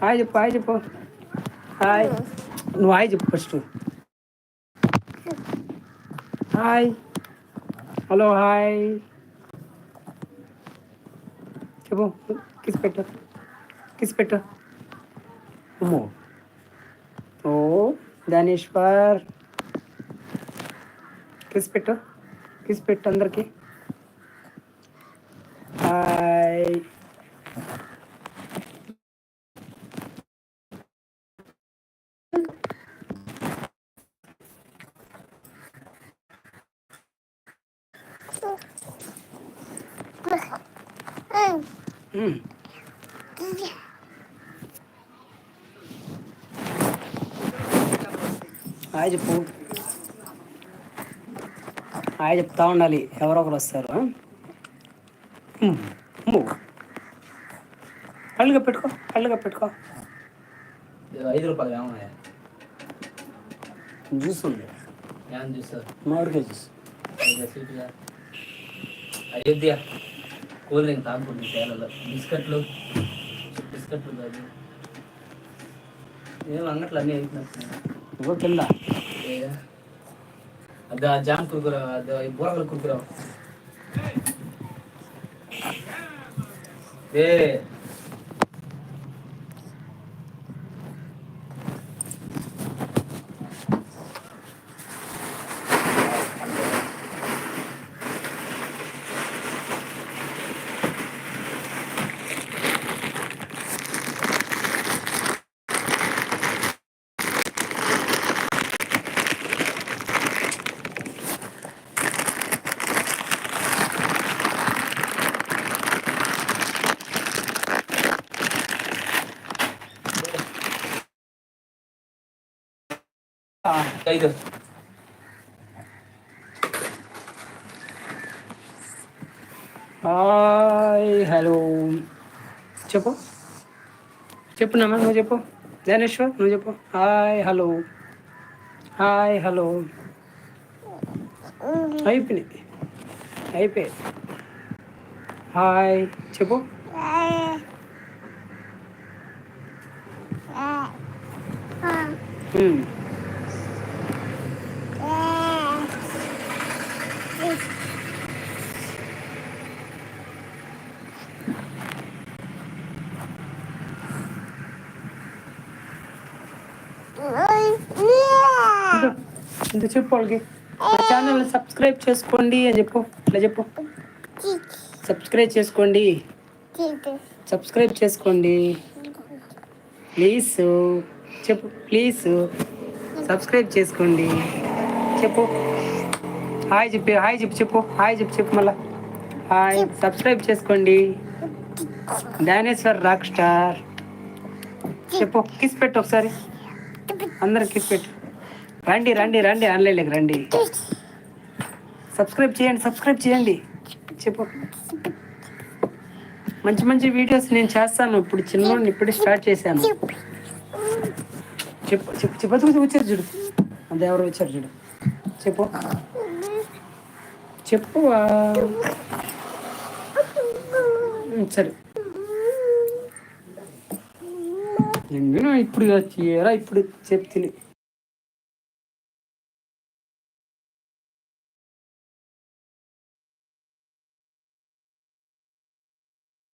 Hi చెప్పు hi చెప్పు hi నువ్వు హాయ్ చెప్పు ఫస్ట్ హాయ్ హలో హాయ్ చెప్పు కిస్ పెట్టు కిస్ పెట్టు అమ్మో ఓ ధనేశ్వర్ కిస్ పెట్టు కిస్ పెట్టు అందరికి హాయ్ మ్మ్. హాయ్ చెప్పు. హాయ్ చెప్తా ఉండాలి. ఎవరో ఒకరు వస్తారు. కళ్ళుగా పెట్టుకో కళ్ళుగా పెట్టుకో ఐదు రూపాయలు ఏమన్నాయా జ్యూస్ ఉంది. చూస్తారు మామిడికాయ జ్యూస్. అయోధ్య. కూల్ డ్రింక్ తాగుతుంది తేలలో. బిస్కెట్లు బిస్కెట్లు కాదు ఏం అంగట్లు అన్నీ ఇగో కింద. అదే ఆ జామ్ కురుకురా అదే బూరగల కురుకురా. ఏ ఐదు హాయ్ హలో చెప్పు. చెప్పు నమ్మ నువ్వు చెప్పు. జ్ఞానేశ్వర్ నువ్వు చెప్పు. హాయ్ హలో హాయ్ హలో అయిపోయినాయి. అయిపోయాయి. హాయ్ చెప్పు. మ్మ్. ఇందు, ఇంత చెప్పు వాళ్ళకి ఛానల్ సబ్స్క్రైబ్ చేసుకోండి అని చెప్పు. ఇట్లా చెప్పు. సబ్స్క్రైబ్ చేసుకోండి. సబ్స్క్రైబ్ చేసుకోండి. ప్లీజ్. చెప్పు. ప్లీజ్. సబ్స్క్రైబ్ చేసుకోండి. చెప్పు. హాయ్ చెప్పి హాయ్ చెప్పు చెప్పు. హాయ్ చెప్పు చెప్పు మళ్ళా. హాయ్. సబ్స్క్రైబ్ చేసుకోండి. Dhaneshwar rock star. చెప్పు. కిస్ పెట్టు ఒకసారి. అందరు కిస్ పెట్టు. రండి రండి రండి ఆన్లైన్లోకి రండి. సబ్స్క్రైబ్ చేయండి సబ్స్క్రైబ్ చేయండి. చెప్పు. మంచి మంచి వీడియోస్ నేను చేస్తాను. ఇప్పుడు చిన్న ఇప్పుడు స్టార్ట్ చేశాను. చెప్పు చెప్పు చెప్పు. వచ్చారు చూడు. అది ఎవరు వచ్చారు చూడు. చెప్పు. చెప్పు సరే. ఎంగినా ఇప్పుడు చీర ఇప్పుడు చెప్తిని